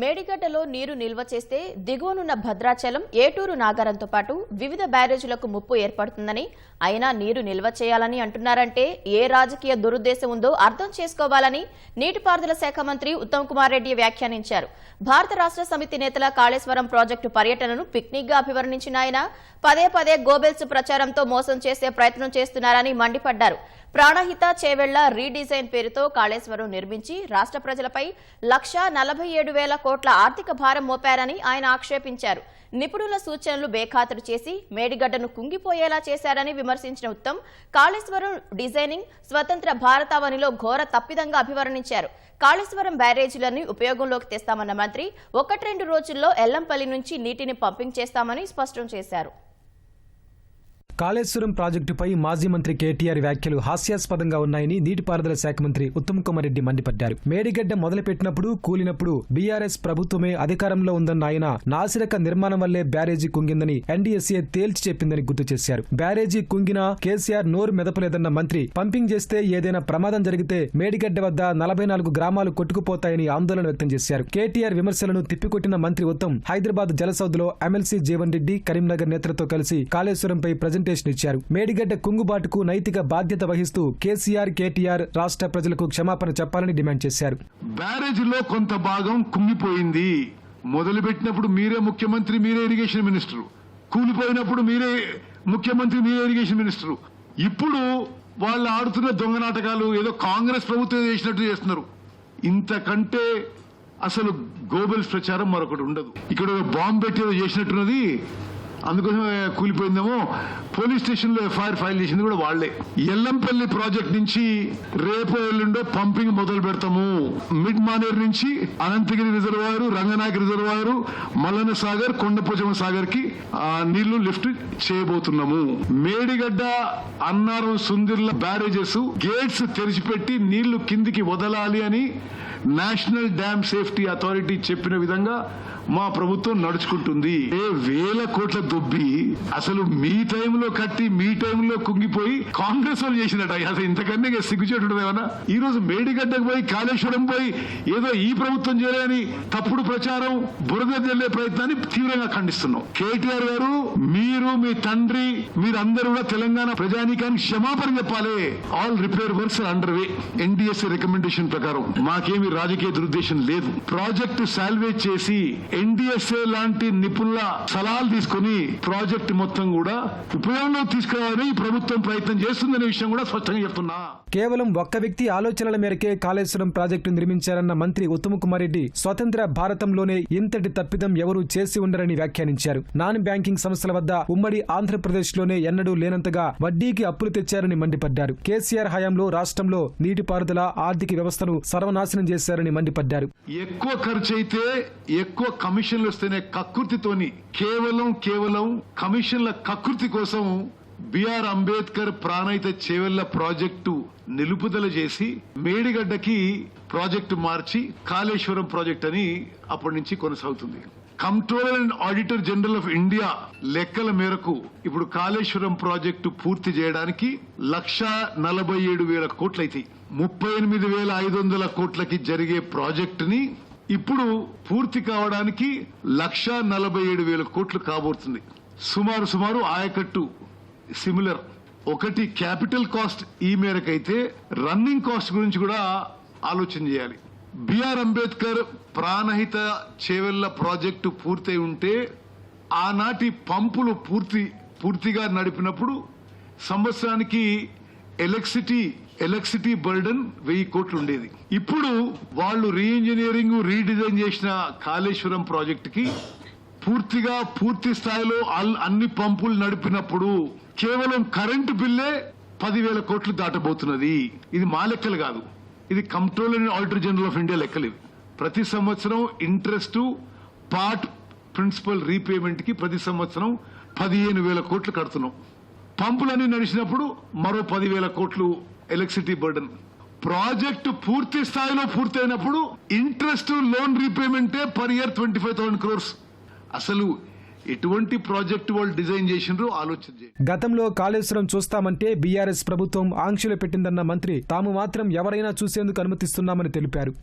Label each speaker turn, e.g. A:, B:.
A: మేడిగడ్డలో నీరు నిల్వ చేస్తే దిగువనున్న భద్రాచలం ఏటూరు నాగారంతో పాటు వివిధ బ్యారేజీలకు ముప్పు ఏర్పడుతుందని అయినా నీరు నిల్వ చేయాలని అంటున్నారంటే ఏ రాజకీయ దురుద్దేశం ఉందో అర్థం చేసుకోవాలని నీటిపారుదల శాఖ మంత్రి ఉత్తమ్ కుమార్ రెడ్డి వ్యాఖ్యానించారు. భారత రాష్ట్ర సమితి నేతల కాళేశ్వరం ప్రాజెక్టు పర్యటనను పిక్నిక్గా అభివర్ణించిన ఆయన పదే పదే గోబెల్స్ ప్రచారంతో మోసం చేసే ప్రయత్నం చేస్తున్నారని మండిపడ్డారు. ప్రాణహిత చేవెళ్ళ రీడిజైన్ పేరుతో కాళేశ్వరం నిర్మించి రాష్ట్ర ప్రజలపై లక్షా నలభై ఏడు వేల కోట్ల ఆర్థిక భారం మోపారని ఆయన ఆక్షేపించారు. నిపుణుల సూచనలు బేఖాతరు చేసి మేడిగడ్డను కుంగిపోయేలా చేశారని విమర్శించిన ఉత్తమ్ కాళేశ్వరం డిజైనింగ్ స్వతంత్ర భారతావనిలో ఘోర తప్పిదంగా అభివర్ణించారు. కాళేశ్వరం బ్యారేజీలని ఉపయోగంలోకి తెస్తామన్న మంత్రి ఒకటి రెండు రోజుల్లో ఎల్లంపల్లి నుంచి నీటిని పంపింగ్ చేస్తామని స్పష్టం చేశారు.
B: కాళేశ్వరం ప్రాజెక్టుపై మాజీ మంత్రి కేటీఆర్ వ్యాఖ్యలు హాస్యాస్పదంగా ఉన్నాయని నీటిపారుదల శాఖ మంత్రి ఉత్తమ్ కుమార్ రెడ్డి మండిపడ్డారు. మేడిగడ్డ మొదలుపెట్టినప్పుడు కూలినప్పుడు బీఆర్ఎస్ ప్రభుత్వమే అధికారంలో ఉందన్న ఆయన నాసిరక నిర్మాణం వల్లే బ్యారేజీ కుంగిందని ఎన్డీఎస్ఏ తేల్చి చెప్పిందని గుర్తు చేశారు. బ్యారేజీ కుంగినా కేసీఆర్ నోరు మెదపలేదన్న మంత్రి పంపింగ్ చేస్తే ఏదైనా ప్రమాదం జరిగితే మేడిగడ్డ వద్ద నలభై నాలుగు గ్రామాలు కొట్టుకుపోతాయని ఆందోళన వ్యక్తం చేశారు. కేటీఆర్ విమర్శలను తిప్పికొట్టిన మంత్రి ఉత్తమ్ హైదరాబాద్ జలసౌద్లో ఎమ్మెల్సీ జీవన్ రెడ్డి కరీంనగర్ నేతలతో కలిసి కాళేశ్వరంపై ప్రజెంట్ ప్రజెంటేషన్ ఇచ్చారు. మేడిగడ్డ కుంగుబాటుకు నైతిక బాధ్యత వహిస్తూ కేసీఆర్ కేటీఆర్ రాష్ట్ర ప్రజలకు క్షమాపణ చెప్పాలని డిమాండ్ చేశారు.
C: బ్యారేజీలో కొంత భాగం కుంగిపోయింది. మొదలుపెట్టినప్పుడు మీరే ముఖ్యమంత్రి మీరే ఇరిగేషన్ మినిస్టర్. కూలిపోయినప్పుడు మీరే ముఖ్యమంత్రి మీరే ఇరిగేషన్ మినిస్టర్. ఇప్పుడు వాళ్ళు ఆడుతున్న దొంగ నాటకాలు ఏదో కాంగ్రెస్ ప్రభుత్వం చేసినట్టు చేస్తున్నారు. ఇంతకంటే అసలు గోబెల్స్ ప్రచారం మరొకటి ఉండదు. ఇక్కడ బాంబు పెట్టి చేసినట్టున్నది. అందుకోసం కూలిపోయిందేమో. పోలీస్ స్టేషన్లో ఎఫ్ఐఆర్ ఫైల్ చేసింది కూడా వాళ్ళే ఎల్లంపల్లి ప్రాజెక్ట్ నుంచి రేపు ఎల్లుండో పంపింగ్ మొదలు పెడతాము. మిడ్ మానేర్ నుంచి అనంతగిరి రిజర్వాయర్ రంగనాయక రిజర్వాయర్ మల్లన సాగర్ కొండపోచమ్మ సాగర్కి నీళ్ళు లిఫ్ట్ చేయబోతున్నాము. మేడిగడ్డ అన్నారం సుందిర్ల బ్యారేజెస్ గేట్స్ తెరిచిపెట్టి నీళ్ళు కిందికి వదలాలి అని నేషనల్ డ్యామ్ సేఫ్టీ అథారిటీ చెప్పిన విధంగా మా ప్రభుత్వం నడుచుకుంటుంది. ఏ వేల కోట్ల దొబ్బి అసలు మీ టైంలో కట్టి మీ టైంలో కుంగిపోయి కాంగ్రెస్ వాళ్ళు చేసినట్ట అసలు ఇంతకన్నా ఇక ఏమన్నా? ఈ రోజు మేడిగడ్డకు పోయి కాళేశ్వరం పోయి ఏదో ఈ ప్రభుత్వం చేయలేని తప్పుడు ప్రచారం బురద జల్లే ప్రయత్నాన్ని తీవ్రంగా ఖండిస్తున్నాం. కేటీఆర్ గారు మీరు మీ తండ్రి మీరందరూ కూడా తెలంగాణ ప్రజానీకానికి క్షమాపణ చెప్పాలి. All repair works under way NDSA recommendation ప్రకారం. మాకేమి రాజకీయ దురుద్దేశం లేదు. ప్రాజెక్టు సాల్వేజ్ చేసి ఎన్డీఎస్ఏ లాంటి నిపుణుల సలహాలు తీసుకుని ప్రాజెక్ట్ మొత్తం కూడా ఉపయోగంలోకి తీసుకురావాలని ఈ ప్రభుత్వం ప్రయత్నం చేస్తుందనే విషయం కూడా స్పష్టంగా చెప్తున్నా.
B: కేవలం ఒక్క వ్యక్తి ఆలోచనల మేరకే కాళేశ్వరం ప్రాజెక్టు నిర్మించారన్న మంత్రి ఉత్తమకుమార్ రెడ్డి స్వతంత్ర భారతంలోనే ఇంతటి తప్పిదం ఎవరూ చేసి ఉండరని వ్యాఖ్యానించారు. నాన్ బ్యాంకింగ్ సంస్థల వద్ద ఉమ్మడి ఆంధ్రప్రదేశ్లోనే ఎన్నడూ లేనంతగా వడ్డీకి అప్పులు తెచ్చారని మండిపడ్డారు. కేసీఆర్ హయాంలో రాష్ట్రంలో నీటిపారుదల ఆర్థిక వ్యవస్థను సర్వనాశనం చేశారని మండిపడ్డారు.
C: ఎక్కువ ఖర్చు అయితే ఎక్కువ కమిషన్లు వస్తేనే కకృతితోని కేవలం కేవలం కమిషన్ల కకృతి కోసం బిఆర్ అంబేద్కర్ ప్రాణైత చేవెళ్ళ ప్రాజెక్టు నిలుపుదల చేసి మేడిగడ్డకి ప్రాజెక్టు మార్చి కాళేశ్వరం ప్రాజెక్ట్ అని అప్పటి నుంచి కొనసాగుతుంది. Controller and auditor general of India లెక్కల మేరకు ఇప్పుడు కాళేశ్వరం ప్రాజెక్టు పూర్తి చేయడానికి లక్ష నలభై ఏడు వేల కోట్లయితాయి ముప్పై ఎనిమిది వేల ఐదు వందల కోట్లకి జరిగే ప్రాజెక్టుని ఇప్పుడు పూర్తి కావడానికి లక్ష నలభై ఏడు వేల కోట్లు కాబోతుంది. సుమారు సుమారు ఆయకట్టు సిమిలర్. ఒకటి క్యాపిటల్ కాస్ట్ ఈ మేరకైతే రన్నింగ్ కాస్ట్ గురించి కూడా ఆలోచన చేయాలి. బిఆర్ అంబేద్కర్ ప్రాణహిత చేవెళ్ళ ప్రాజెక్టు పూర్తయి ఉంటే ఆనాటి పంపులు పూర్తి పూర్తిగా నడిపినప్పుడు సంవత్సరానికి ఎలక్ట్రిసిటీ ఎలక్ట్రిసిటీ బర్డన్ వెయ్యి కోట్లు ఉండేది. ఇప్పుడు వాళ్ళు రీఇంజనీరింగ్ రీడిజైన్ చేసిన కాళేశ్వరం ప్రాజెక్టుకి పూర్తిగా పూర్తి స్థాయిలో అల్- అన్ని పంపులు నడిపినప్పుడు కేవలం కరెంటు బిల్లే పదివేల కోట్లు దాటబోతున్నది. ఇది మా లెక్కలు కాదు. ఇది controller and auditor general of India లెక్కలు ప్రతి సంవత్సరం ఇంట్రెస్ట్ పార్ట్ ప్రిన్సిపల్ రీపేమెంట్కి ప్రతి సంవత్సరం పదిహేను వేల కోట్లు కడుతున్నాం. పంపులన్నీ నడిచినప్పుడు మరో పదివేల కోట్లు ఎలక్ట్రిసిటీ బర్డన్. ప్రాజెక్టు పూర్తి స్థాయిలో పూర్తయినప్పుడు interest loan రీపేమెంటే per year twenty five thousand crores. అసలు ఎటువంటి ప్రాజెక్టు వాళ్ళు డిజైన్ చేసినారో ఆలోచన
B: గతంలో కాళేశ్వరం చూస్తామంటే బీఆర్ఎస్ ప్రభుత్వం ఆంక్షలు పెట్టిందన్న మంత్రి తాము మాత్రం ఎవరైనా చూసేందుకు అనుమతిస్తున్నామని తెలిపారు.